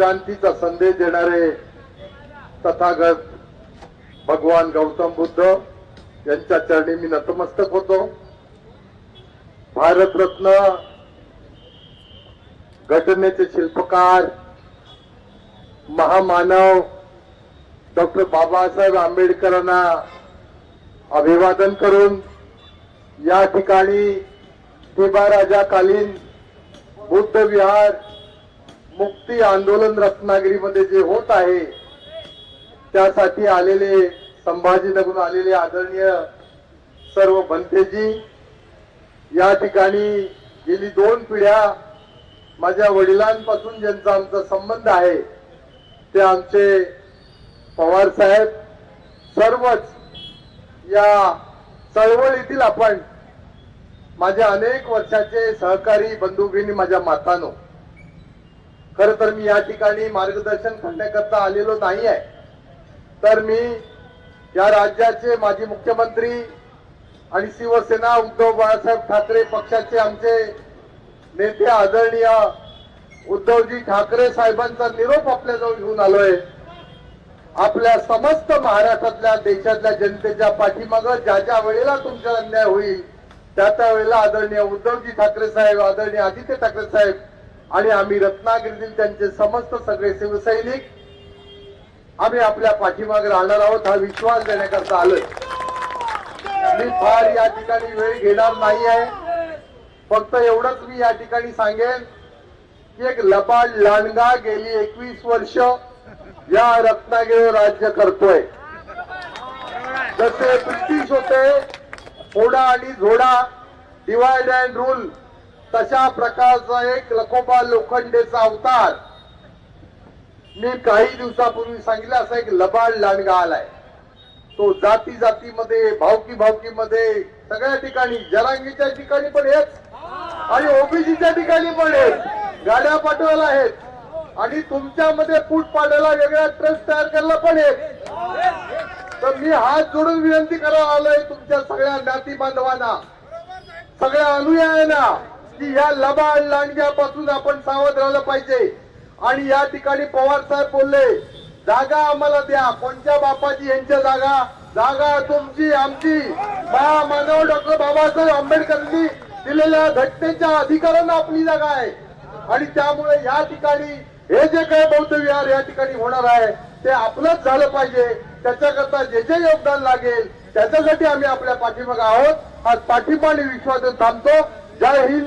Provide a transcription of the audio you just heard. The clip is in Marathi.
शांतीचा संदेश देणारे तथागत भगवान गौतम बुद्ध यांच्या चरणी मी नतमस्तक होतो. भारतरत्न घटनेचे शिल्पकार महामानव डॉक्टर बाबासाहेब आंबेडकरांना अभिवादन करून या ठिकाणी तिबाराजाकालीन बुद्ध विहार मुक्ती आंदोलन रत्नागिरीमध्ये जे होत आहे त्यासाठी आलेले संभाजीनगरून आलेले आदरणीय सर्व भंतेजी या ठिकाणी गेली दोन पिढ्या माझ्या वडिलांपासून ज्यांचा आमचा संबंध आहे ते आमचे पवार साहेब सर्वच या चळवळीतील आपण माझ्या अनेक वर्षाचे सहकारी बंधू भगिनी माझ्या मातानो खर तर मी या ठिकाणी मार्गदर्शन करण्याकरता आलेलो नाही आहे तर मी या राज्याचे माजी मुख्यमंत्री आणि शिवसेना उद्धव बाळासाहेब ठाकरे पक्षाचे आमचे नेते आदरणीय उद्धवजी ठाकरे साहेबांचा निरोप आपल्याजवळ घेऊन आलोय. आपल्या समस्त महाराष्ट्रातल्या देशातल्या जनतेच्या पाठीमागं ज्या ज्या वेळेला तुमचा अन्याय होईल त्या त्या वेळेला आदरणीय उद्धवजी ठाकरे साहेब आदरणीय आदित्य ठाकरे साहेब आणि आम्ही रत्नागिरीतील त्यांचे समस्त सगळे शिवसैनिक आम्ही आपल्या पाठीमागे राहणार आहोत हा विश्वास देण्याकरता आलोय. मी फार या ठिकाणी वेळ घेणार नाही आहे फक्त एवढंच मी या ठिकाणी सांगेन की एक लबाड लांडगा गेली एकवीस वर्ष या रत्नागिरीवर राज्य करतोय. जसे ब्रिटिश होते फोडा आणि झोडा डिवाइड अँड रूल तशा प्रकारचा एक लखोबा लोखंडेचा अवतार मी काही दिवसापूर्वी सांगितलं असा एक लबाड लांडगा आलाय. तो जाती जातीमध्ये भावकी भावकीमध्ये सगळ्या ठिकाणी जरांगीच्या ठिकाणी पण हेच आणि ओबीसीच्या ठिकाणी पण हेच. गाड्या पाठवायला आहेत आणि तुमच्यामध्ये फूट पाडायला वेगळा ट्रस्ट तयार करायला पण आहेत तर मी हात जोडून विनंती करायला आलोय तुमच्या सगळ्या नाती बांधवांना सगळ्या अनुयायांना. की या लबाड लांडग्यापासून आपण सावध राहिलं पाहिजे. आणि या ठिकाणी पवार साहेब बोलले जागा आम्हाला द्या. कोणत्या बापाची यांच्या जागा? जागा तुमची आमची. महामानव डॉक्टर बाबासाहेब आंबेडकरांनी दिलेल्या घटनेच्या अधिकारांना आपली जागा आहे. आणि त्यामुळे या ठिकाणी हे जे काही बौद्ध विहार या ठिकाणी होणार आहे ते आपलंच झालं पाहिजे. त्याच्याकरता जे जे योगदान लागेल त्याच्यासाठी आम्ही आपल्या पाठीमागे आहोत. आज पाठिंबा आणि विश्वास थांबतो. जय हिंद.